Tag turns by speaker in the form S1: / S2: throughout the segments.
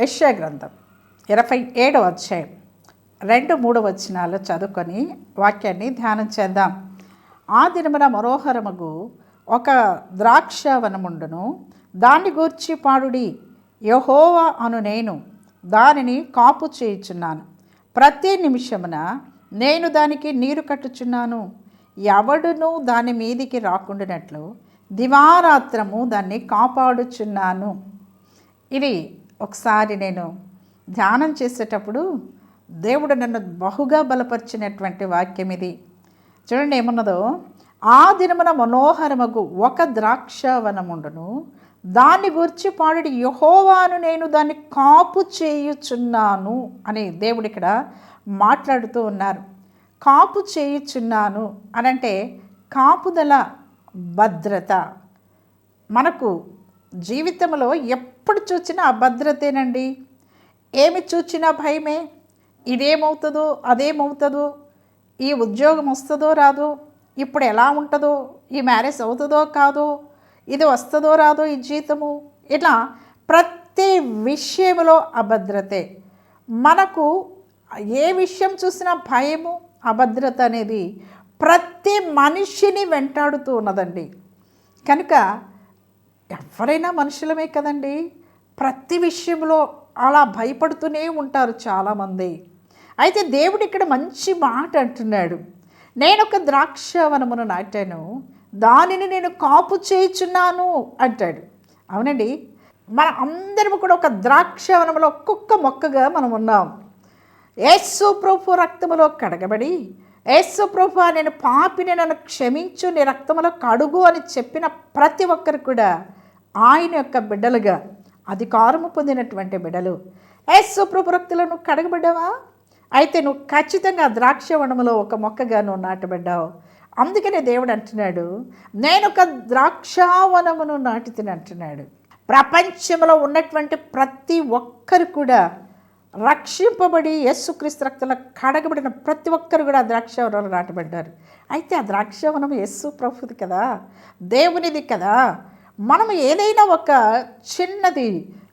S1: యశ్యా గ్రంథం ఇరవై ఏడవ అధ్యాయం. రెండు మూడు వచనాలు చదువుకొని వాక్యాన్ని ధ్యానం చేద్దాం. ఆ దినమున మనోహరముగు ఒక ద్రాక్షవనముండును దాన్ని గూర్చి పాడుడి. యహోవా అను నేను దానిని కాపు చేయుచున్నాను. ప్రతి నిమిషమున నేను దానికి నీరు కట్టుచున్నాను. ఎవడును దాని మీదికి రాకుండానట్లు దివారాత్రము దాన్ని కాపాడుచున్నాను. ఇది ఒకసారి నేను ధ్యానం చేసేటప్పుడు దేవుడు నన్ను బహుగా బలపరిచినటువంటి వాక్యం ఇది. చూడండి ఏమన్నదో? ఆ దినమున మనోహరమగు ఒక ద్రాక్షవనముండును. దాన్ని గురించి పాడుడి యహోవాను నేను దాన్ని కాపు చేయుచున్నాను అని దేవుడు ఇక్కడ మాట్లాడుతూ ఉన్నారు. కాపు చేయుచున్నాను అనంటే కాపుదల భద్రత. మనకు జీవితంలో ఎప్పుడు చూసినా అభద్రతేనండి ఏమి చూచినా భయమే. ఇదేమవుతుందో అదేమవుతుందో ఈ ఉద్యోగం వస్తుందో రాదో ఇప్పుడు ఎలా ఉంటుందో ఈ మ్యారేజ్ అవుతుందో కాదో ఇది వస్తుందో రాదో ఈ జీతము ఇట్లా ప్రతి విషయంలో అభద్రతే. మనకు ఏ విషయం చూసినా భయము అభద్రత అనేది ప్రతి మనిషిని వెంటాడుతూ ఉన్నదండి. కనుక ఎవరైనా మనుషులమే కదండి. ప్రతి విషయంలో అలా భయపడుతూనే ఉంటారు చాలామంది. అయితే దేవుడు ఇక్కడ మంచి మాట అంటున్నాడు. నేను ఒక ద్రాక్షవనమును నాటాను. దానిని నేను కాపు చేయుచున్నాను అంటాడు. అవునండి. మన అందరం కూడా ఒక ద్రాక్షవనంలో ఒక్కొక్క మొక్కగా మనం ఉన్నాం. యేసు ప్రభు రక్తములో కడగబడి యేసు ప్రభు నేను పాపిని నన్ను క్షమించు నీ రక్తములో కడుగు అని చెప్పిన ప్రతి ఒక్కరు కూడా ఆయన యొక్క బిడ్డలుగా అధికారము పొందినటువంటి బిడలు. యేసు సుప్రభుక్తులను కడగబడ్డావా? అయితే నువ్వు ఖచ్చితంగా ద్రాక్షవనములో ఒక మొక్కగా నువ్వు నాటబడ్డావు. అందుకనే దేవుడు అంటున్నాడు నేను ఒక ద్రాక్షావనమును నాటితిని అంటున్నాడు. ప్రపంచంలో ఉన్నటువంటి ప్రతి ఒక్కరు కూడా రక్షింపబడి యేసుక్రీస్తు రక్తంలో కడగబడిన ప్రతి ఒక్కరు కూడా ఆ ద్రాక్షవనంలో నాటబడ్డారు. అయితే ఆ ద్రాక్షవనం యేసు ప్రభుది కదా? దేవునిది కదా? మనం ఏదైనా ఒక చిన్నది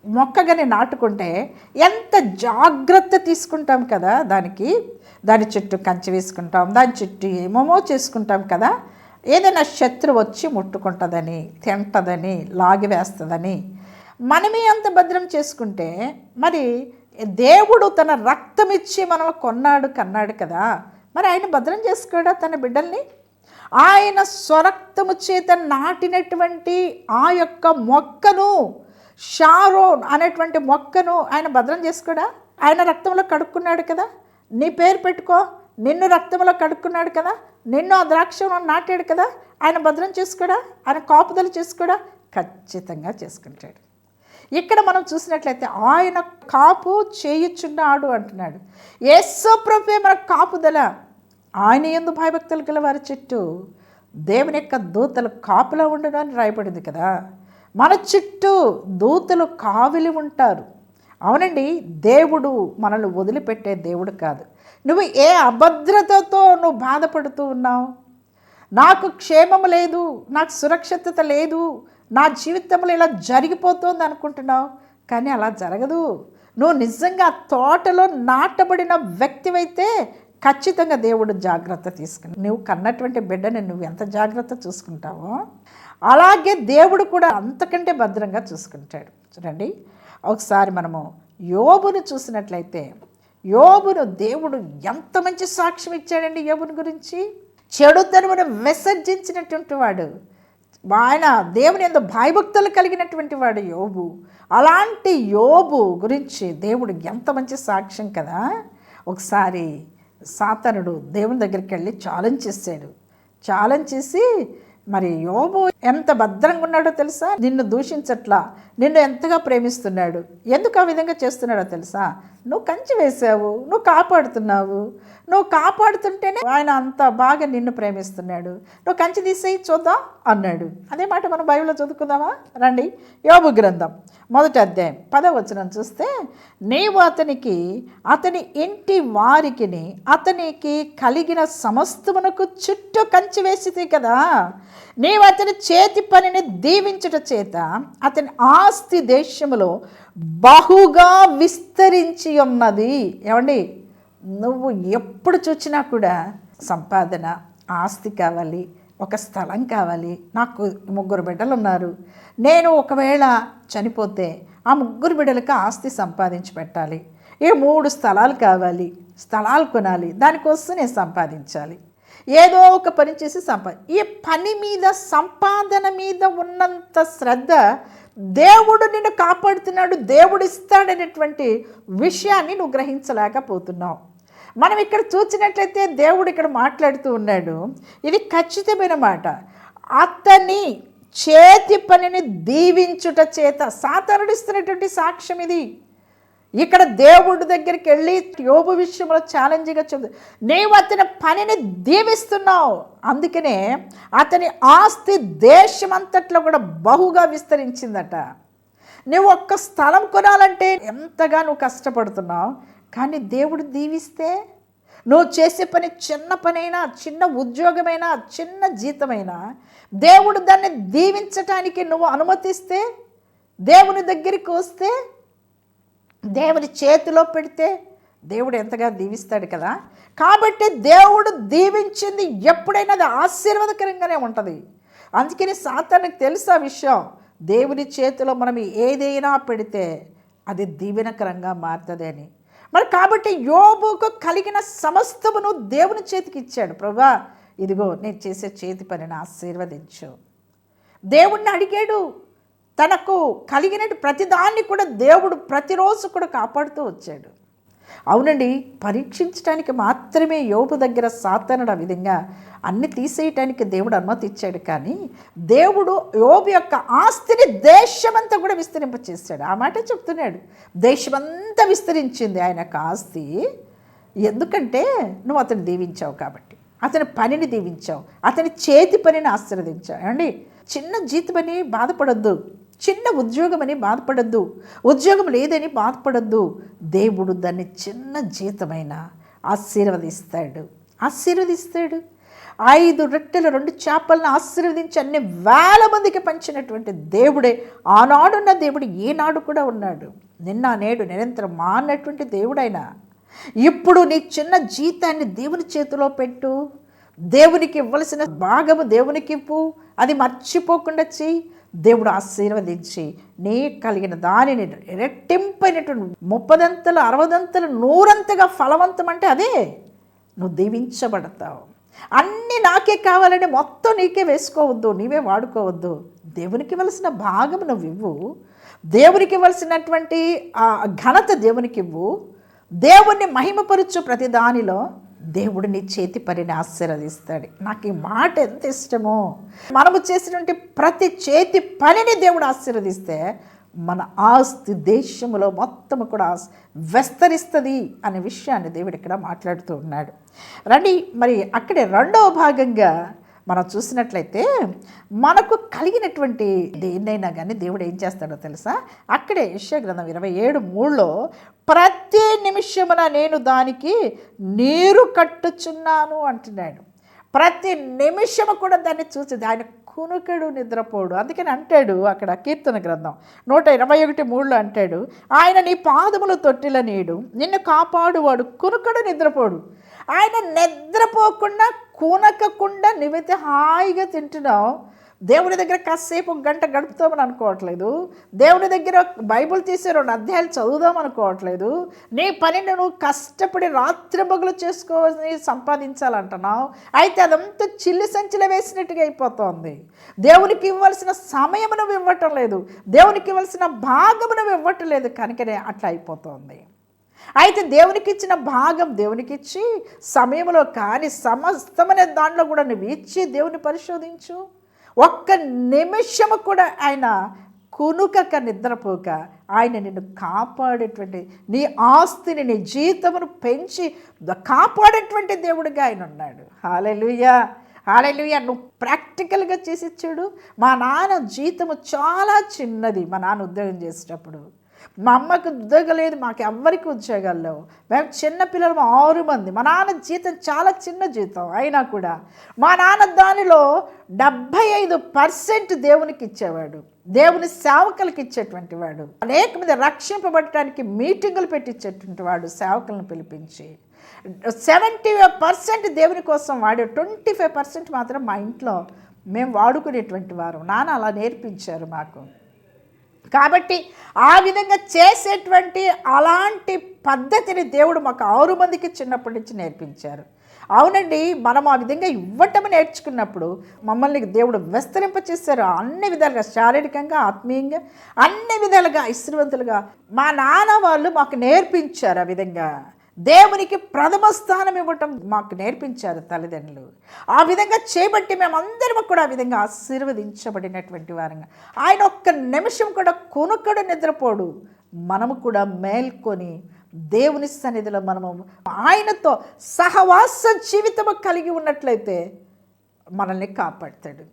S1: మొక్కగానే నాటుకుంటే ఎంత జాగ్రత్త తీసుకుంటాం కదా దానికి? దాని చుట్టూ కంచె వేసుకుంటాం దాని చుట్టూ ఏమేమో చేసుకుంటాం కదా? ఏదైనా శత్రు వచ్చి ముట్టుకుంటుందని తింటదని లాగివేస్తుందని మనమే అంత భద్రం చేసుకుంటే మరి దేవుడు తన రక్తం ఇచ్చి మనం కొన్నాడు కన్నాడు కదా? మరి ఆయన భద్రం చేసుకోడా తన బిడ్డల్ని? ఆయన స్వరక్తము చేత నాటినటువంటి ఆ యొక్క మొక్కను షారోన్ అనేటువంటి మొక్కను ఆయన భద్రం చేసుకోడా? ఆయన రక్తంలో కడుక్కున్నాడు కదా? నీ పేరు పెట్టుకో. నిన్ను రక్తంలో కడుక్కున్నాడు కదా? నిన్ను ఆ ద్రాక్షను నాటాడు కదా? ఆయన భద్రం చేసుకోడా? ఆయన కాపుదలు చేసుకోడా? ఖచ్చితంగా చేసుకుంటాడు. ఇక్కడ మనం చూసినట్లయితే ఆయన కాపు చేయుచున్నాడు అంటున్నాడు. యేసు ప్రభే మన కాపుదల? ఆయన ఎందు భయభక్తులు గల వారి చుట్టూ దేవుని యొక్క దూతలు కాపులా ఉండడం అని రాయబడింది కదా. మన చుట్టూ దూతలు కావిలి ఉంటారు. అవునండి దేవుడు మనల్ని వదిలిపెట్టే దేవుడు కాదు. నువ్వు ఏ అభద్రతతో నువ్వు బాధపడుతూ ఉన్నావు? నాకు క్షేమం లేదు నాకు సురక్షితత లేదు నా జీవితంలో ఇలా జరిగిపోతుంది అనుకుంటున్నావు? కానీ అలా జరగదు. నువ్వు నిజంగా తోటలో నాటబడిన వ్యక్తివైతే ఖచ్చితంగా దేవుడు జాగ్రత్త తీసుకుని నువ్వు కన్నటువంటి బిడ్డని నువ్వు ఎంత జాగ్రత్త చూసుకుంటావో అలాగే దేవుడు కూడా అంతకంటే భద్రంగా చూసుకుంటాడు. చూడండి ఒకసారి మనము యోబును చూసినట్లయితే యోబును దేవుడు ఎంత మంచి సాక్ష్యం ఇచ్చాడండి యోబుని గురించి? చెడుతనమును విసర్జించినటువంటి వాడు. ఆయన దేవుని ఎందు భయభక్తులు కలిగినటువంటి వాడు యోబు. అలాంటి యోబు గురించి దేవుడు ఎంత మంచి సాక్ష్యం కదా? ఒకసారి సాతనుడు దేవుని దగ్గరికి వెళ్ళి ఛాలెంజ్ చేశాడు ఛాలెంజ్ చేసి మరి యోబు ఎంత భద్రంగా ఉన్నాడో తెలుసా? నిన్ను దూషించట్లా. నిన్ను ఎంతగా ప్రేమిస్తున్నాడు? ఎందుకు ఆ విధంగా చేస్తున్నాడో తెలుసా? నువ్వు కంచి వేసావు నువ్వు కాపాడుతున్నావు. నువ్వు కాపాడుతుంటేనే ఆయన అంత బాగా నిన్ను ప్రేమిస్తున్నాడు. నువ్వు కంచి తీసేయి చూద్దాం అన్నాడు. అదే మాట మనం బైబిల్లో చదువుకుందామా? రండి. యోబు గ్రంథం మొదటి అధ్యాయం పదవచనం చూస్తే నీవు అతనికి అతని ఇంటి వారికిని అతనికి కలిగిన సమస్తమునకు చుట్టూ కంచి వేసితే కదా. నీవు అతని చేతి పనిని దీవించుట చేత అతని ఆస్తి దేశములో బహుగా విస్తరించి ఉన్నది. ఏమండి? నువ్వు ఎప్పుడు చూసినా కూడా సంపాదన ఆస్తి కావాలి ఒక స్థలం కావాలి. నాకు ముగ్గురు బిడ్డలు ఉన్నారు. నేను ఒకవేళ చనిపోతే ఆ ముగ్గురు బిడ్డలకు ఆస్తి సంపాదించి పెట్టాలి. ఏ మూడు స్థలాలు కావాలి. స్థలాలు కొనాలి. దానికోసం నేను సంపాదించాలి. ఏదో ఒక పని చేసి సంపాద ఈ పని మీద సంపాదన మీద ఉన్నంత శ్రద్ధ దేవుడు నిన్ను కాపాడుతున్నాడు దేవుడు ఇస్తాడనేటువంటి విషయాన్ని నువ్వు గ్రహించలేకపోతున్నావు. మనం ఇక్కడ చూసినట్లయితే దేవుడు ఇక్కడ మాట్లాడుతూ ఉన్నాడు. ఇది ఖచ్చితమైన మాట. అతని చేతి పనిని దీవించుట చేత సాతానుడు ఇస్తున్నటువంటి సాక్ష్యం ఇది. ఇక్కడ దేవుడి దగ్గరికి వెళ్ళి యోబు విషయంలో ఛాలెంజ్గా చెబుతు నీవు అతని పనిని దీవిస్తున్నావు. అందుకనే అతని ఆస్తి దేశమంతట్లో కూడా బహుగా విస్తరించిందట. నువ్వు ఒక్క స్థలం కొనాలంటే ఎంతగా నువ్వు కష్టపడుతున్నావు? కానీ దేవుడు దీవిస్తే? నువ్వు చేసే పని చిన్న పనైనా చిన్న ఉద్యోగమైనా చిన్న జీతమైనా దేవుడు దాన్ని దీవించటానికి నువ్వు అనుమతిస్తే దేవుని దగ్గరికి వస్తే దేవుని చేతిలో పెడితే దేవుడు ఎంతగా దీవిస్తాడు కదా? కాబట్టి దేవుడు దీవించింది ఎప్పుడైనా అది ఆశీర్వాదకరంగానే ఉంటుంది. అందుకని సాతానికి తెలుసు ఆ విషయం? దేవుని చేతిలో మనం ఏదైనా పెడితే అది దీవెనకరంగా మారుతుంది అని. మరి కాబట్టి యోబుకు కలిగిన సమస్తమును దేవుని చేతికి ఇచ్చాడు. ప్రభా ఇదిగో నేను చేసే చేతి పనిని ఆశీర్వదించు. దేవుణ్ణి అడిగాడు తనకు కలిగిన ప్రతిదాన్ని కూడా దేవుడు ప్రతిరోజు కూడా కాపాడుతూ వచ్చాడు. అవునండి పరీక్షించడానికి మాత్రమే యోపు దగ్గర సాతనడు ఆ విధంగా అన్ని తీసేయటానికి దేవుడు అనుమతి ఇచ్చాడు. కానీ దేవుడు యోబు యొక్క ఆస్తిని దేశమంతా కూడా విస్తరింపచేశాడు. ఆ మాట చెప్తున్నాడు. దేశమంతా విస్తరించింది ఆయన యొక్క ఆస్తి. ఎందుకంటే నువ్వు అతను దీవించావు కాబట్టి అతని పనిని దీవించావు అతని చేతి పనిని ఆశీర్వదించావు. ఏమండి చిన్న జీతమని బాధపడొద్దు. చిన్న ఉద్యోగమని బాధపడద్దు. ఉద్యోగం లేదని బాధపడద్దు. దేవుడు దాన్ని చిన్న జీతమైన ఆశీర్వదిస్తాడు. ఆశీర్వదిస్తాడు. ఐదు రొట్టెలు రెండు చేపలను ఆశీర్వదించి అన్ని వేల మందికి పంచినటువంటి దేవుడే. ఆనాడున్న దేవుడు ఈనాడు కూడా ఉన్నాడు. నిన్న నేడు నిరంతరం మానటువంటి దేవుడైనా. ఇప్పుడు నీ చిన్న జీతాన్ని దేవుని చేతిలో పెట్టు. దేవునికి ఇవ్వలసిన భాగము దేవునికి ఇవ్వు. అది మర్చిపోకుండా చెయ్యి. దేవుడు ఆశీర్వదించి నీ కలిగిన దానిని రెట్టింపైనటువంటి ముప్పదంతలు అరవదంతలు నూరంతగా ఫలవంతం అంటే అదే. నువ్వు దీవించబడతావు. అన్నీ నాకే కావాలని మొత్తం నీకే వేసుకోవద్దు నీవే వాడుకోవద్దు. దేవునికి ఇవ్వలసిన భాగం నువ్వు ఇవ్వు. దేవునికి ఇవ్వాల్సినటువంటి ఆ ఘనత దేవునికి ఇవ్వు. దేవుణ్ణి మహిమపరచు ప్రతి దానిలో. దేవుడు నీ చేతి పనిని ఆశీర్వదిస్తాడు. నాకు ఈ మాట ఎంత ఇష్టమో. మనము చేసినటువంటి ప్రతి చేతి పనిని దేవుడు ఆశీర్వదిస్తే మన ఆస్తి దేశంలో మొత్తం కూడా విస్తరిస్తుంది అనే విషయాన్ని దేవుడు ఇక్కడ మాట్లాడుతూ ఉన్నాడు. రండి మరి అక్కడే రెండవ భాగంగా మనం చూసినట్లయితే మనకు కలిగినటువంటి దేన్నైనా కానీ దేవుడు ఏం చేస్తాడో తెలుసా? అక్కడే యశ్య గ్రంథం ఇరవై ఏడు మూడులో ప్రతి నిమిషమున నేను దానికి నీరు కట్టుచున్నాను అంటున్నాడు. ప్రతి నిమిషము కూడా దాన్ని చూసి ఆయన కునుకడు నిద్రపోడు. అందుకని అంటాడు అక్కడ కీర్తన గ్రంథం నూట ఇరవై ఒకటి మూడులో అంటాడు ఆయన నీ పాదములు తొట్టిల నీడు నిన్ను కాపాడువాడు కునుకడు నిద్రపోడు. ఆయన నిద్రపోకుండా కూనకకుండా నువ్వైతే హాయిగా తింటున్నావు. దేవుడి దగ్గర కాసేపు ఒక గంట గడుపుతామని అనుకోవట్లేదు. దేవుడి దగ్గర బైబుల్ తీసి రెండు అధ్యాయాలు చదువుదాం అనుకోవట్లేదు. నీ పనిని నువ్వు కష్టపడి రాత్రి బగులు చేసుకోవాలని సంపాదించాలంటున్నావు. అయితే అదంతా చిల్లి సంచిలో వేసినట్టుగా అయిపోతుంది. దేవునికి ఇవ్వాల్సిన సమయం నువ్వు ఇవ్వటం లేదు. దేవునికి ఇవ్వాల్సిన భాగం నువ్వు ఇవ్వటం లేదు. కనుకనే అట్లా అయిపోతుంది. అయితే దేవునికి ఇచ్చిన భాగం దేవునికి ఇచ్చి సమయంలో కానీ సమస్తమనే దాంట్లో కూడా నువ్వు ఇచ్చి దేవుని పరిశోధించు. ఒక్క నిమిషము కూడా ఆయన కునుకక నిద్రపోక ఆయన నిన్ను కాపాడేటువంటి నీ ఆస్తిని నీ జీతమును పెంచి కాపాడేటువంటి దేవుడిగా ఆయన ఉన్నాడు. హాలెలుయా హాలెలుయా నువ్వు ప్రాక్టికల్గా చేసి చూడు. మా నాన్న జీతము చాలా చిన్నది. మా నాన్న ఉద్యోగం చేసేటప్పుడు. మా అమ్మకు ఉద్యోగం లేదు మాకు ఎవ్వరికి ఉద్యోగాలు లేవు. మేము చిన్నపిల్లలు మా ఆరు మంది. మా నాన్న జీతం చాలా చిన్న జీతం అయినా కూడా. మా నాన్న దానిలో డెబ్భై ఐదు పర్సెంట్ దేవునికి ఇచ్చేవాడు. దేవుని సేవకులకు ఇచ్చేటువంటి వాడు. అనేక మంది రక్షింపబడటానికి మీటింగులు పెట్టించేటువంటి వాడు సేవకులను పిలిపించి. సెవెంటీ పర్సెంట్ దేవుని కోసం వాడే ట్వంటీ ఫైవ్ పర్సెంట్ మాత్రం మా ఇంట్లో మేము వాడుకునేటువంటి వారు. నాన్న అలా నేర్పించారు మాకు. కాబట్టి ఆ విధంగా చేసేటువంటి అలాంటి పద్ధతిని దేవుడు మాకు ఆరు మందికి చిన్నప్పటి నుంచి నేర్పించారు. అవునండి మనం ఆ విధంగా ఇవ్వటం నేర్చుకున్నప్పుడు మమ్మల్ని దేవుడు విస్తరింపచేస్తారు అన్ని విధాలుగా శారీరకంగా ఆత్మీయంగా అన్ని విధాలుగా ఐశ్వర్వంతులుగా మా నాన్న వాళ్ళు మాకు నేర్పించారు ఆ విధంగా. దేవునికి ప్రథమ స్థానం ఇవ్వటం మాకు నేర్పించారు తల్లిదండ్రులు. ఆ విధంగా చేపట్టి మేమందరం కూడా ఆ విధంగా ఆశీర్వదించబడినటువంటి వారంగా. ఆయన ఒక్క నిమిషం కూడా కొనుక్కడు నిద్రపోడు. మనము కూడా మేల్కొని దేవుని సన్నిధిలో మనము ఆయనతో సహవాస జీవితము కలిగి ఉన్నట్లయితే మనల్ని కాపాడతాడు.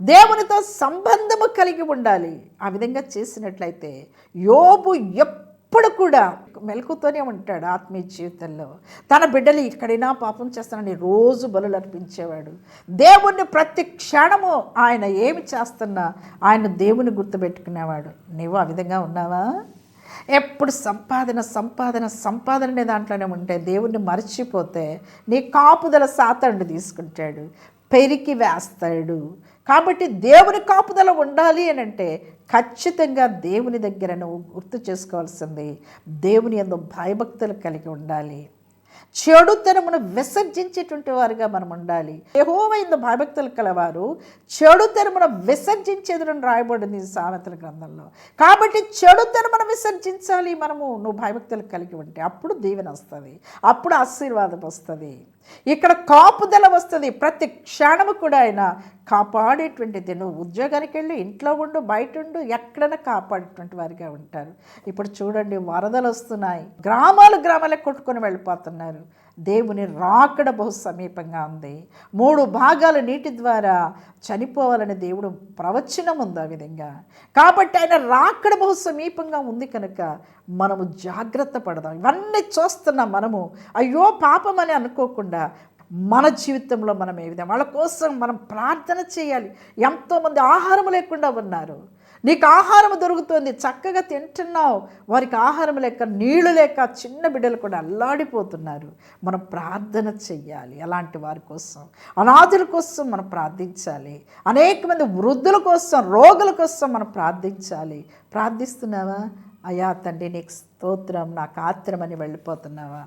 S1: దేవునితో సంబంధము కలిగి ఉండాలి. ఆ విధంగా చేసినట్లయితే యోబు ఎప్పుడు కూడా మెలకుతోనే ఉంటాడు ఆత్మీయ జీవితంలో. తన బిడ్డలు ఇక్కడైనా పాపం చేస్తానని రోజు బలులు అర్పించేవాడు. దేవుణ్ణి ప్రతి క్షణము ఆయన ఏమి చేస్తున్నా ఆయన దేవుని గుర్తుపెట్టుకునేవాడు. నీవు ఆ విధంగా ఉన్నావా? ఎప్పుడు సంపాదన సంపాదన సంపాదన అనే దాంట్లోనే ఉంటే దేవుణ్ణి మర్చిపోతే నీ కాపుదల సాతండు తీసుకుంటాడు. పెరికి వేస్తాడు. కాబట్టి దేవుని కాపుదల ఉండాలి అని అంటే ఖచ్చితంగా దేవుని దగ్గర నువ్వు గుర్తు చేసుకోవాల్సింది దేవుని ఎందు భయభక్తులు కలిగి ఉండాలి. చెడుతనమును విసర్జించేటువంటి వారుగా మనం ఉండాలి. యహోవైందు భయభక్తులు కలవారు చెడుతనమును విసర్జించేదని రాయబడింది సామెతల గ్రంథంలో. కాబట్టి చెడుతనమును విసర్జించాలి మనము నువ్వు భయభక్తులు కలిగి ఉంటే అప్పుడు దీవెన వస్తుంది అప్పుడు ఆశీర్వాదం వస్తుంది. ఇక్కడ కాపుదల వస్తుంది. ప్రతి క్షణము కూడా ఆయన కాపాడేటువంటిది నువ్వు ఉద్యోగానికి వెళ్ళి ఇంట్లో ఉండు బయట ఉండు ఎక్కడైనా కాపాడేటువంటి వారిగా ఉంటారు. ఇప్పుడు చూడండి వరదలు వస్తున్నాయి. గ్రామాలు గ్రామాలకు కొట్టుకొని వెళ్ళిపోతున్నారు. దేవుని రాకడ బహు సమీపంగా ఉంది. మూడు భాగాల నీటి ద్వారా చనిపోవాలని దేవుడు ప్రవచనం ఉంది ఆ విధంగా. కాబట్టి ఆయన రాకడ బహు సమీపంగా ఉంది కనుక మనము జాగ్రత్త పడదాం. ఇవన్నీ చూస్తున్నాం మనము అయ్యో పాపం అని అనుకోకుండా మన జీవితంలో మనం ఏ విధంగా వాళ్ళ కోసం మనం ప్రార్థన చేయాలి. ఎంతోమంది ఆహారం లేకుండా ఉన్నారు. నీకు ఆహారం దొరుకుతుంది చక్కగా తింటున్నావు. వారికి ఆహారం లేక నీళ్ళు లేక చిన్న బిడ్డలు కూడా అల్లాడిపోతున్నారు. మనం ప్రార్థన చెయ్యాలి అలాంటి వారి కోసం. అనాథుల కోసం మనం ప్రార్థించాలి. అనేక మంది వృద్ధుల కోసం రోగుల కోసం మనం ప్రార్థించాలి. ప్రార్థిస్తున్నావా? అయా తండ్రి నీకు స్తోత్రం నాకు ఆత్రమని వెళ్ళిపోతున్నావా?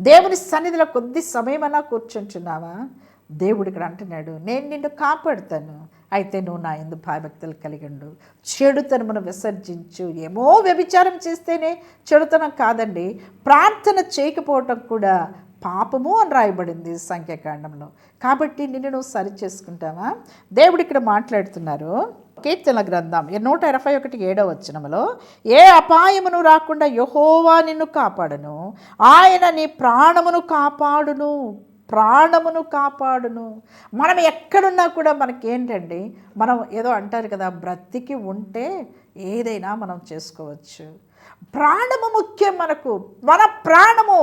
S1: దేవుని సన్నిధిలో కొద్ది సమయమైనా కూర్చుంటున్నావా? దేవుడు ఇక్కడ అంటున్నాడు నేను నిన్ను కాపాడుతాను. అయితే నువ్వు నా ఎందు భయభక్తులు కలిగిండు. చెడుతనమును విసర్జించు. ఏమో వ్యభిచారం చేస్తేనే చెడుతనం కాదండి. ప్రార్థన చేయకపోవటం కూడా పాపము అని రాయబడింది సంఖ్యాకాండంలో. కాబట్టి నిన్ను నువ్వు సరి చేసుకుంటావా? దేవుడు ఇక్కడ మాట్లాడుతున్నారు. కీర్తన గ్రంథం నూట ఇరవై ఒకటి ఏడవ వచనములో ఏ అపాయమును రాకుండా యహోవా నిన్ను కాపాడును. ఆయన నీ ప్రాణమును కాపాడును. ప్రాణమును కాపాడును. మనం ఎక్కడున్నా కూడా మనకేంటండి మనం ఏదో అంటారు కదా బ్రతికి ఉంటే ఏదైనా మనం చేసుకోవచ్చు. ప్రాణము ముఖ్యం మనకు. మన ప్రాణము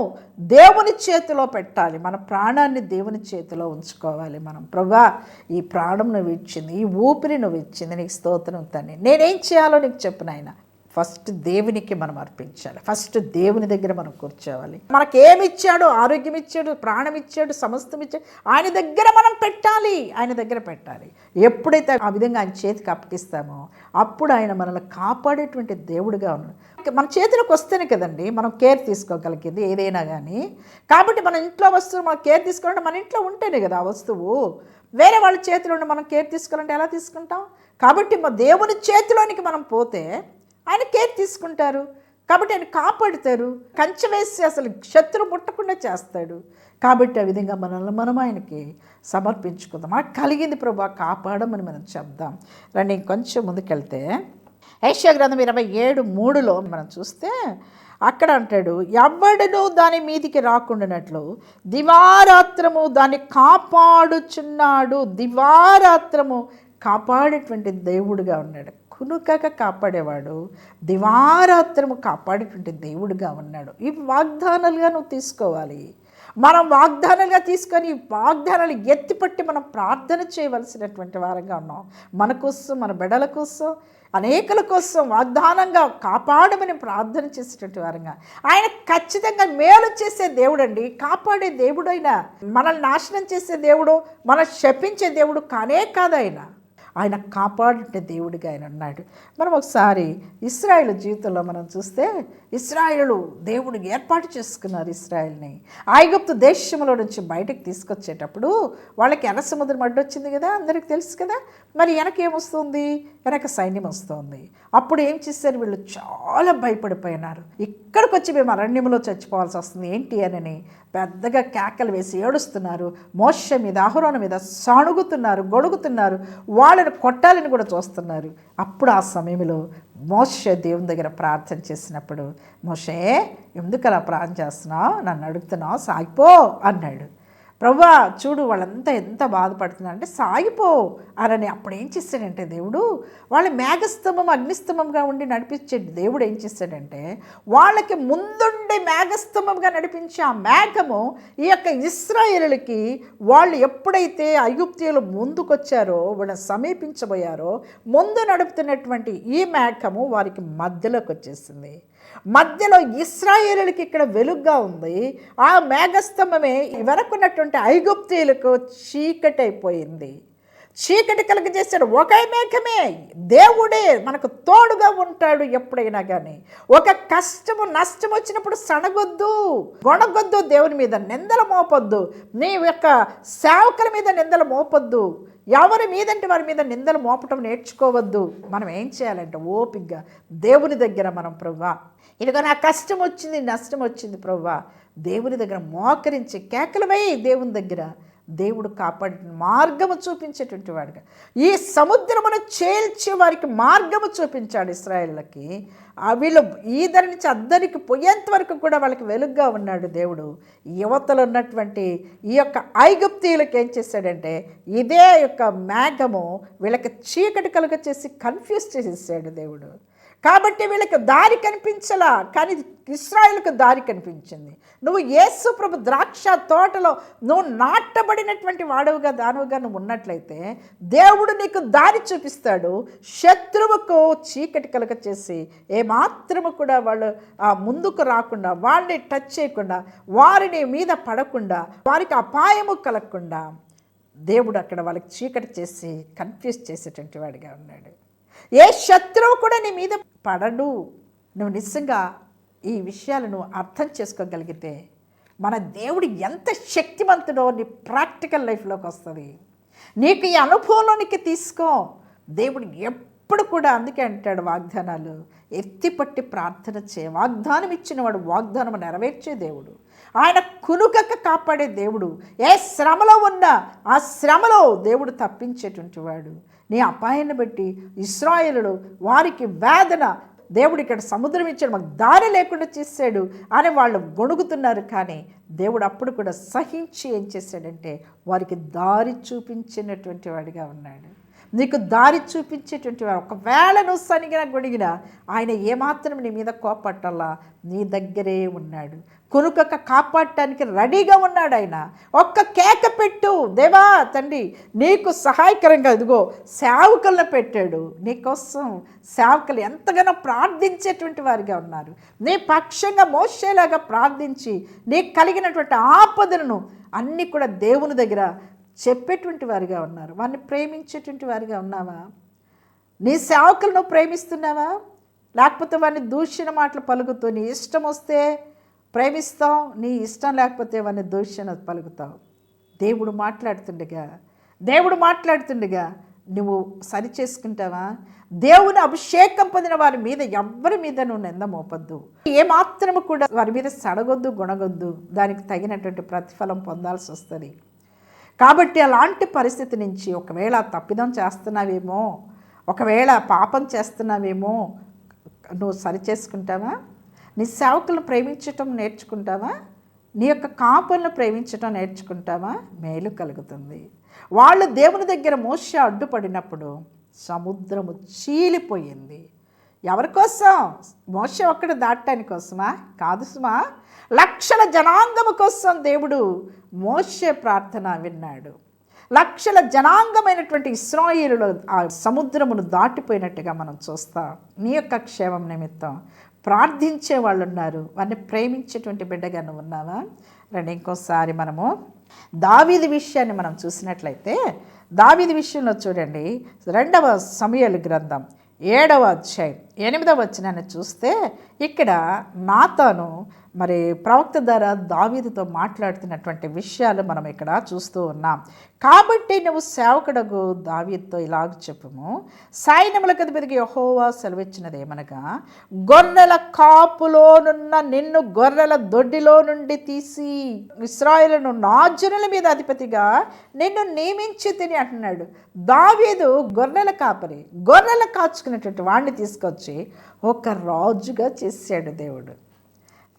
S1: దేవుని చేతిలో పెట్టాలి. మన ప్రాణాన్ని దేవుని చేతిలో ఉంచుకోవాలి మనం. ప్రభా ఈ ప్రాణం నువ్వు ఇచ్చింది ఈ ఊపిరి నువ్వు ఇచ్చింది నీకు స్తోత్రం తన్ని నేనేం చేయాలో నీకు చెప్పిన ఆయన ఫస్ట్ దేవునికి మనం అర్పించాలి. ఫస్ట్ దేవుని దగ్గర మనం కూర్చోవాలి. మనకి ఏమిచ్చాడు ఆరోగ్యం ఇచ్చాడు ప్రాణం ఇచ్చాడు సమస్తం ఇచ్చాడు ఆయన దగ్గర మనం పెట్టాలి. ఆయన దగ్గర పెట్టాలి. ఎప్పుడైతే ఆ విధంగా ఆయన చేతికి అప్పగిస్తామో అప్పుడు ఆయన మనల్ని కాపాడేటువంటి దేవుడిగా ఉన్నాడు. మన చేతిలోకి వస్తేనే కదండి మనం కేర్ తీసుకోగలిగింది ఏదైనా కానీ కాబట్టి మన ఇంట్లో వస్తువు మనం కేర్ తీసుకోవాలంటే మన ఇంట్లో ఉంటేనే కదా ఆ వస్తువు. వేరే వాళ్ళ చేతిలో మనం కేర్ తీసుకోవాలంటే ఎలా తీసుకుంటాం? కాబట్టి మా దేవుని చేతిలోనికి మనం పోతే ఆయన కేర్ తీసుకుంటారు. కాబట్టి ఆయన కాపాడుతారు. కంచె వేసి అసలు శత్రు ముట్టకుండా చేస్తాడు. కాబట్టి ఆ విధంగా మనల్ని మనం ఆయనకి సమర్పించుకుందాం. మనకు కలిగింది ప్రభా కాపాడమని మనం చెప్దాం. రండి కొంచెం ముందుకెళ్తే ఐశ్య గ్రంథం ఇరవై ఏడు మూడులో మనం చూస్తే అక్కడ అంటాడు ఎవడును దాని మీదికి రాకుండానట్లు దివారాత్రము దాన్ని కాపాడుచున్నాడు. దివారాత్రము కాపాడేటువంటి దేవుడుగా ఉన్నాడు. కునుకక కాపాడేవాడు. దివారాత్రము కాపాడేటువంటి దేవుడుగా ఉన్నాడు. ఈ వాగ్దానాలుగా నువ్వు తీసుకోవాలి. మనం వాగ్దానాలుగా తీసుకొని వాగ్దానాలు ఎత్తిపట్టి మనం ప్రార్థన చేయవలసినటువంటి వారంగా ఉన్నాం. మన కోసం మన బిడల కోసం అనేకుల కోసం వాగ్దానంగా కాపాడమని ప్రార్థన చేసేటువంటి వారంగా. ఆయన ఖచ్చితంగా మేలు చేసే దేవుడు అండి కాపాడే దేవుడైనా మనల్ని నాశనం చేసే దేవుడు మన శపించే దేవుడు కానే కాదు ఆయన. ఆయన కాపాడే దేవుడిగా ఆయన ఉన్నాడు. మనం ఒకసారి ఇస్రాయిల్ జీవితంలో మనం చూస్తే ఇస్రాయేలు దేవుడు ఏర్పాటు చేసుకున్నారు ఇస్రాయల్ని. ఐగుప్తు దేశంలో నుంచి బయటకు తీసుకొచ్చేటప్పుడు వాళ్ళకి ఎర్ర సముద్రం అడ్డొచ్చింది కదా అందరికి తెలుసు కదా. మరి వెనకేమొస్తుంది వెనక సైన్యం వస్తుంది. అప్పుడు ఏం చేశారు? వీళ్ళు చాలా భయపడిపోయినారు. ఇక్కడికి వచ్చి మేము అరణ్యంలో చచ్చిపోవాల్సి వస్తుంది. ఏంటి అని పెద్దగా కేకలు వేసి ఏడుస్తున్నారు. మోష మీద ఆహ్వానం మీద సణుగుతున్నారు గొడుగుతున్నారు వాళ్ళని కొట్టాలని కూడా చూస్తున్నారు. అప్పుడు ఆ సమయంలో మోషే దేవుని దగ్గర ప్రార్థన చేసినప్పుడు మోషే ఎందుకు అలా ప్రార్థన చేస్తున్నావు? నన్ను అడుగుతున్నావు? సాగిపో అన్నాడు. ప్రభా చూడు వాళ్ళంతా ఎంత బాధపడుతున్నారు. అంటే సాగిపో అనని అప్పుడు ఏం దేవుడు వాళ్ళ మేఘస్తంభం అగ్నిస్తంభంగా ఉండి నడిపించే దేవుడు ఏం చేస్తాడంటే వాళ్ళకి ముందుండి మేఘస్తంభంగా నడిపించే ఆ మేఘము ఈ యొక్క ఇస్రాయేలులకి వాళ్ళు ఎప్పుడైతే అయుక్తియులు ముందుకొచ్చారో వాళ్ళని సమీపించబోయారో ముందు నడుపుతున్నటువంటి ఈ మేఘము వారికి మధ్యలోకి వచ్చేసింది. మధ్యలో ఇస్రాయేలులకి ఇక్కడ వెలుగ్గా ఉంది. ఆ మేఘస్తంభమే వెనకున్నటువంటి ఐగుప్తీయులకు చీకటి చీకటి కలుగజేశాడు. ఒకే మేఘమే. దేవుడే మనకు తోడుగా ఉంటాడు ఎప్పుడైనా కానీ ఒక కష్టము నష్టం వచ్చినప్పుడు సణగొద్దు గొణగొద్దు దేవుని మీద. నిందలు మోపొద్దు. నీ యొక్క సేవకుల మీద నిందలు మోపొద్దు. ఎవరి మీదంటే వారి మీద నిందలు మోపటం నేర్చుకోవద్దు. మనం ఏం చేయాలంటే ఓపిగ్గా దేవుని దగ్గర మనం ప్రభా ఇదిగో నా కష్టం వచ్చింది నష్టం వచ్చింది ప్రభా దేవుని దగ్గర మోకరించి కేకలవై దేవుని దగ్గర దేవుడు కాపాడి మార్గము చూపించేటువంటి వాడుగా. ఈ సముద్రమును చేల్చి వారికి మార్గము చూపించాడు ఇస్రాయేళ్ళకి వీళ్ళు ఈదరి నుంచి అద్దరికి పోయేంత వరకు కూడా వాళ్ళకి వెలుగ్గా ఉన్నాడు దేవుడు. యువతలో ఉన్నటువంటి ఈ యొక్క ఐగుప్తీయులకు ఏం చేశాడంటే ఇదే యొక్క మేఘము వీళ్ళకి చీకటి కలుగ చేసి కన్ఫ్యూజ్ చేసేసాడు దేవుడు. కాబట్టి వీళ్ళకి దారి కనిపించలా కానీ ఇస్రాయిల్కు దారి కనిపించింది. నువ్వు యేసు ప్రభు ద్రాక్ష తోటలో నువ్వు నాటబడినటువంటి వాడవుగా దానవుగా నువ్వు ఉన్నట్లయితే దేవుడు నీకు దారి చూపిస్తాడు. శత్రువుకు చీకటి కలగ చేసి ఏమాత్రము కూడా వాళ్ళు ఆ ముందుకు రాకుండా వాళ్ళని టచ్ చేయకుండా వారిని మీద పడకుండా వారికి అపాయము కలగకుండా దేవుడు అక్కడ వాళ్ళకి చీకటి చేసి కన్ఫ్యూజ్ చేసేటువంటి వాడిగా ఉన్నాడు. ఏ శత్రువు కూడా నీ మీద పడడు. నువ్వు నిజంగా ఈ విషయాలను అర్థం చేసుకోగలిగితే మన దేవుడు ఎంత శక్తివంతుడో నీ ప్రాక్టికల్ లైఫ్లోకి వస్తుంది. నీకు ఈ అనుభవంలోనికి తీసుకో. దేవుడు ఎప్పుడు కూడా అందుకే అంటాడు వాగ్దానాలు. ఎత్తిపట్టి ప్రార్థన చే వాగ్దానం ఇచ్చినవాడు వాగ్దానం నెరవేర్చే దేవుడు. ఆయన కునుకక కాపాడే దేవుడు. ఏ శ్రమలో ఉన్నా ఆ శ్రమలో దేవుడు తప్పించేటువంటి వాడు. నీ అపాయాన్ని బట్టి ఇస్రాయేలుడు వారికి వేదన. దేవుడు ఇక్కడ సముద్రం ఇచ్చాడు మాకు దారి లేకుండా చేశాడు అని వాళ్ళు గొణుగుతున్నారు. కానీ దేవుడు అప్పుడు కూడా సహించి ఏం చేశాడంటే వారికి దారి చూపించినటువంటి వాడిగా ఉన్నాడు. నీకు దారి చూపించేటువంటి వారు ఒకవేళ నువ్వు సనిగిన గొడిగినా ఆయన ఏమాత్రం నీ మీద కోపట్టల్లా నీ దగ్గరే ఉన్నాడు. కొనుకక కాపాడటానికి రెడీగా ఉన్నాడు ఆయన. ఒక్క కేక పెట్టు. దేవా తండ్రి నీకు సహాయకరంగా ఇదిగో సేవకులను పెట్టాడు. నీకోసం సేవకులు ఎంతగానో ప్రార్థించేటువంటి వారిగా ఉన్నారు. నీ పక్షంగా మోసేలాగా ప్రార్థించి నీకు కలిగినటువంటి ఆపదలను అన్నీ కూడా దేవుని దగ్గర చెప్పేటువంటి వారిగా ఉన్నారు. వారిని ప్రేమించేటువంటి వారిగా ఉన్నావా? నీ సేవకులను ప్రేమిస్తున్నావా? లేకపోతే వారిని దూషణ మాటలు పలుకుతూ నీ ఇష్టం వస్తే ప్రేమిస్తావు నీ ఇష్టం లేకపోతే వారిని దూషణ పలుకుతావు. దేవుడు మాట్లాడుతుండగా దేవుడు మాట్లాడుతుండగా నువ్వు సరి చేసుకుంటావా? దేవుని అభిషేకం పొందిన వారి మీద ఎవ్వరి మీద నువ్వు నింద మోపద్దు ఏమాత్రము కూడా వారి మీద సడగొద్దు గుణగొద్దు. దానికి తగినటువంటి ప్రతిఫలం పొందాల్సి వస్తుంది. కాబట్టి అలాంటి పరిస్థితి నుంచి ఒకవేళ తప్పిదం చేస్తున్నావేమో ఒకవేళ పాపం చేస్తున్నావేమో నువ్వు సరి చేసుకుంటావా నీ సేవకులను ప్రేమించటం నేర్చుకుంటావా? నీ యొక్క కాపులను ప్రేమించటం నేర్చుకుంటావా? మేలు కలుగుతుంది. వాళ్ళు దేవుని దగ్గర మోస అడ్డుపడినప్పుడు సముద్రము చీలిపోయింది. ఎవరి కోసం? మోస ఒక్కడు దాటాని కోసమా? కాదు సుమా. లక్షల జనాంగము కోసం దేవుడు మోసే ప్రార్థన విన్నాడు. లక్షల జనాంగమైనటువంటి ఇస్రాయిలు ఆ సముద్రమును దాటిపోయినట్టుగా మనం చూస్తాం. నీ యొక్క క్షేమం నిమిత్తం ప్రార్థించే వాళ్ళు ఉన్నారు. వారిని ప్రేమించేటువంటి బిడ్డగా నువ్వు ఉన్నావా? రండి ఇంకోసారి మనము దావీది విషయాన్ని మనం చూసినట్లయితే దావీది విషయంలో చూడండి. రెండవ సమయాలు గ్రంథం. ఏడవ అధ్యాయం. ఎనిమిదవ వచ్చిన చూస్తే ఇక్కడ నాతాను మరి ప్రవక్త ద్వారా దావీదుతో మాట్లాడుతున్నటువంటి విషయాలు మనం ఇక్కడ చూస్తూ ఉన్నాం. కాబట్టి నువ్వు సేవకుడగు దావీదుతో ఇలాగ చెప్పుము. సైన్యములకు అధిపతికి యహోవా సెలవిచ్చినది ఏమనగా గొర్రెల కాపులోనున్న నిన్ను గొర్రెల దొడ్డిలో నుండి తీసి ఇస్రాయిలను నా జనుల మీద అధిపతిగా నిన్ను నియమించి తిని అంటున్నాడు. దావీదు గొర్రెల కాపరి గొర్రెల కాచుకునేటువంటి వాడిని తీసుకొచ్చి ఒక రాజుగా చేశాడు దేవుడు.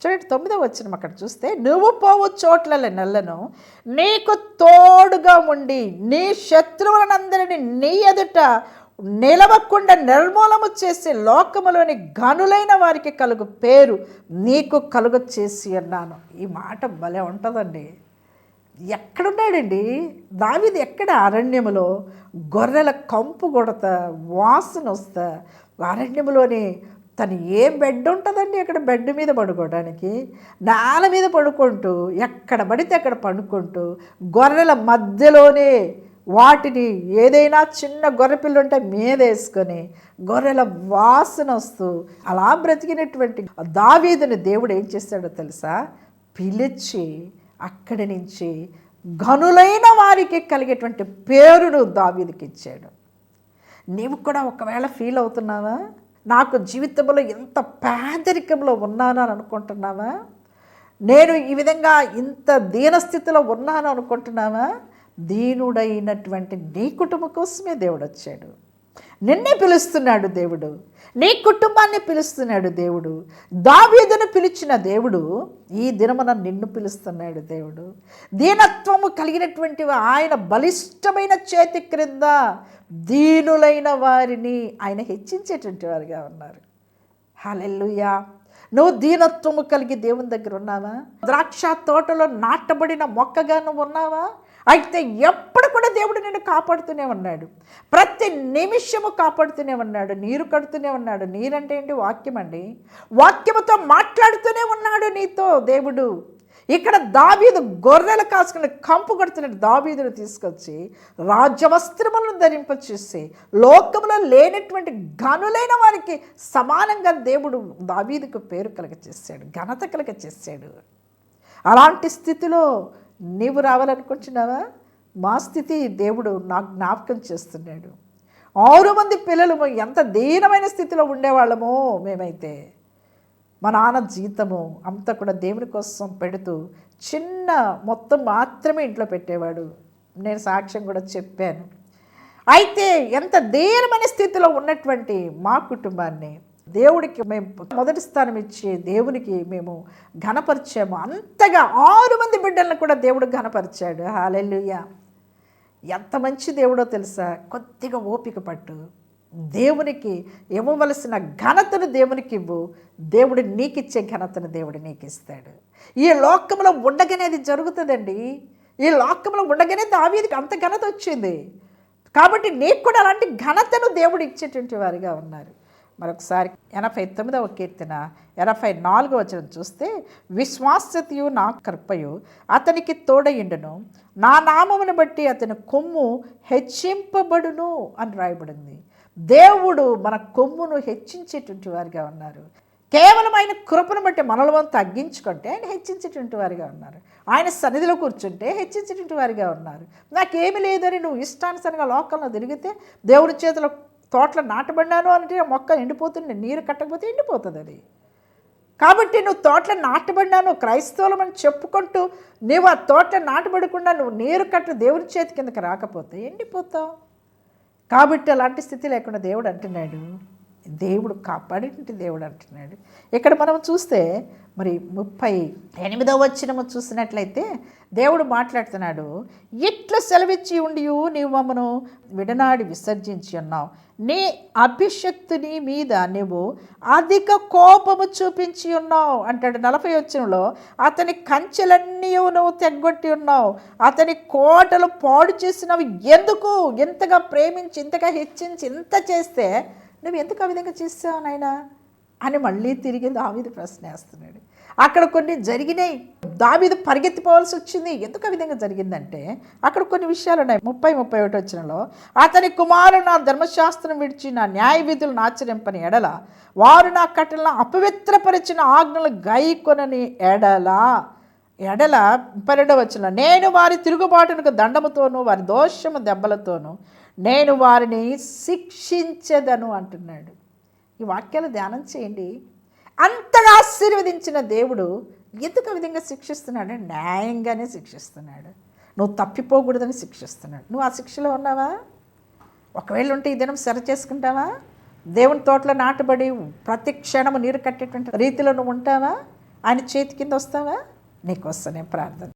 S1: చూడండి తొమ్మిదో వచ్చిన అక్కడ చూస్తే నువ్వు పోవు చోట్ల నెలను నీకు తోడుగా ఉండి నీ శత్రువులనందరినీ నీ ఎదుట నిలవకుండా నిర్మూలము చేసే లోకములోని గనులైన వారికి కలుగు పేరు నీకు కలుగు చేసి అన్నాను. ఈ మాట భలే ఉంటుందండి. ఎక్కడున్నాడండి? దావిది ఎక్కడ అరణ్యములో గొర్రెల కంపు కొడతా వాసన వస్తా అరణ్యములోని తను ఏం బెడ్ ఉంటుందండి అక్కడ బెడ్ మీద పడుకోవడానికి? నేల మీద పడుకుంటూ ఎక్కడ పడితే అక్కడ పడుకుంటూ గొర్రెల మధ్యలోనే వాటిని ఏదైనా చిన్న గొర్రెపిల్లు ఉంటే మీద వేసుకొని గొర్రెల వాసన వస్తూ అలా బ్రతికినటువంటి దావీదుని దేవుడు ఏం చేశాడో తెలుసా? పిలిచి అక్కడి నుంచి గనులైన వారికి కలిగేటువంటి పేరును దావీదుకి ఇచ్చాడు. నీవు కూడా ఒకవేళ ఫీల్ అవుతున్నావా? నాకు జీవితంలో ఎంత పేదరికంలో ఉన్నాను అని అనుకుంటున్నావా? నేను ఈ విధంగా ఇంత దీనస్థితిలో ఉన్నాను అనుకుంటున్నావా? దీనుడైనటువంటి నీ కుటుంబం కోసమే దేవుడు వచ్చాడు. నిన్నే పిలుస్తున్నాడు దేవుడు. నీ కుటుంబాన్ని పిలుస్తున్నాడు దేవుడు. దావీదును పిలిచిన దేవుడు ఈ దినమున నిన్ను పిలుస్తున్నాడు దేవుడు. దీనత్వము కలిగినటువంటి ఆయన బలిష్టమైన చేతి క్రింద దీనులైన వారిని ఆయన హెచ్చించేటువంటి వారిగా ఉన్నారు. హాలెల్లుయా. నువ్వు దీనత్వము కలిగి దేవుని దగ్గర ఉన్నావా? ద్రాక్ష తోటలో నాటబడిన మొక్కగా నువ్వు ఉన్నావా? అయితే ఎప్పుడు కూడా దేవుడు నిన్ను కాపాడుతూనే ఉన్నాడు. ప్రతి నిమిషము కాపాడుతూనే ఉన్నాడు. నీరు కడుతూనే ఉన్నాడు. నీరంటే ఏంటి? వాక్యం అండి. వాక్యముతో మాట్లాడుతూనే ఉన్నాడు నీతో దేవుడు. ఇక్కడ దావీదు గొర్రెలు కాసుకుని కంపు కొడుతున్న దావీదును తీసుకొచ్చి రాజ్యవస్త్రములను ధరింపచేసి లోకంలో లేనటువంటి గనులైన వారికి సమానంగా దేవుడు దావీదుకు పేరు కలగ చేశాడు ఘనత కలగ చేశాడు అలాంటి స్థితిలో నీవు రావాలనుకుంటున్నావా? మా స్థితి దేవుడు నాకు జ్ఞాపకం చేస్తున్నాడు. ఆరు మంది పిల్లలు ఎంత దీనమైన స్థితిలో ఉండేవాళ్ళమో మేమైతే. మా నాన్న జీతము అంతా కూడా దేవుని కోసం పెడుతూ చిన్న మొత్తం మాత్రమే ఇంట్లో పెట్టేవాడు. నేను సాక్ష్యం కూడా చెప్పాను. అయితే ఎంత దీనమైన స్థితిలో ఉన్నటువంటి మా కుటుంబాన్ని దేవుడికి మేము మొదటి స్థానం ఇచ్చి దేవునికి మేము ఘనపరిచాము. అంతగా ఆరు మంది బిడ్డలను కూడా దేవుడు ఘనపరిచాడు. హాలెల్లుయ్య ఎంత మంచి దేవుడో తెలుసా? కొద్దిగా ఓపిక పట్టు. దేవునికి ఇవ్వవలసిన ఘనతను దేవునికి ఇవ్వు. దేవుడు నీకిచ్చే ఘనతను దేవుడు నీకు ఇస్తాడు ఈ లోకంలో ఉండగనేది జరుగుతుందండి. ఈ లోకంలో ఉండగానే దావీదికి అంత ఘనత వచ్చింది. కాబట్టి నీకు కూడా అలాంటి ఘనతను దేవుడు ఇచ్చేటువంటి వారిగా ఉన్నారు. మరొకసారి ఎనభై తొమ్మిదవ కీర్తన ఎనభై నాలుగవ వచనం చూస్తే విశ్వాసతయు నా కృపయు అతనికి తోడయుండును. నా నామమును బట్టి అతని కొమ్ము హెచ్చింపబడును అని రాయబడింది. దేవుడు మన కొమ్మును హెచ్చించేటువంటి వారిగా ఉన్నారు. కేవలం ఆయన కృపను బట్టి మనలవం తగ్గించుకుంటే ఆయన హెచ్చించేటువంటి వారిగా ఉన్నారు. ఆయన సన్నిధిలో కూర్చుంటే హెచ్చించేటువంటి వారిగా ఉన్నారు. నాకేమి లేదని నువ్వు ఇష్టానుసారంగా లోకంలో తిరిగితే దేవుడి చేతిలో తోటలో నాటబడినాను అంటే ఆ మొక్క ఎండిపోతుంది నీరు కట్టకపోతే ఎండిపోతుంది అది. కాబట్టి నువ్వు తోటలో నాటబడినాను క్రైస్తవులమని చెప్పుకుంటూ నువ్వు ఆ తోటలో నాటబడకుండా నువ్వు నీరు కట్ట దేవుని చేతి కిందకి రాకపోతే ఎండిపోతావు. కాబట్టి అలాంటి స్థితి లేకుండా దేవుడు అంటున్నాడు. దేవుడు కాపాడేటువంటి దేవుడు అంటున్నాడు. ఇక్కడ మనం చూస్తే మరి ముప్పై ఎనిమిదవ వచ్చినము చూసినట్లయితే దేవుడు మాట్లాడుతున్నాడు ఇట్లా సెలవిచ్చి ఉండి నీవు మమ్మను విడనాడి విసర్జించి ఉన్నావు. నీ అభిషక్తుని మీద నువ్వు అధిక కోపము చూపించి ఉన్నావు. అంటాడు నలభై వచ్చినలో అతని కంచెలన్నీ నువ్వు తెగ్గొట్టి ఉన్నావు. అతని కోటలు పాడు చేసినవి ఎందుకు? ఎంతగా ప్రేమించి ఇంతగా హెచ్చించి ఇంత చేస్తే నువ్వు ఎందుకు ఆ విధంగా చేసావు నాయనా? అని మళ్ళీ తిరిగి దావీదు ప్రశ్న వేస్తున్నాడు. అక్కడ కొన్ని జరిగినాయి. దావీదు పరిగెత్తిపోవాల్సి వచ్చింది. ఎందుకు ఆ విధంగా జరిగిందంటే అక్కడ కొన్ని విషయాలు ఉన్నాయి. ముప్పై ముప్పై ఒకటి వచ్చినలో అతని కుమారుడు నా ధర్మశాస్త్రం విడిచి నా న్యాయ విధులను ఆచరింపని ఎడల వారు నా కట్టలను అపవిత్రపరిచిన ఆజ్ఞలు గైకొనని ఎడల. ఎడల పన్నెండవ వచ్చిన నేను వారి తిరుగుబాటునకు దండముతోనూ వారి దోషము దెబ్బలతోనూ నేను వారిని శిక్షించదను అంటున్నాడు. ఈ వాక్యాలు ధ్యానం చేయండి. అంతగా ఆశీర్వదించిన దేవుడు ఎందుకు విధంగా శిక్షిస్తున్నాడు? న్యాయంగానే శిక్షిస్తున్నాడు. నువ్వు తప్పిపోకూడదని శిక్షిస్తున్నాడు. నువ్వు ఆ శిక్షలో ఉన్నావా? ఒకవేళ ఉంటే ఈ దినం సరి చేసుకుంటావా? దేవుని తోటలో నాటుబడి ప్రతి క్షణము నీరు కట్టేటువంటి రీతిలో నువ్వు ఉంటావా? ఆయన చేతి కింద వస్తావా? నీకు నేను ప్రార్థన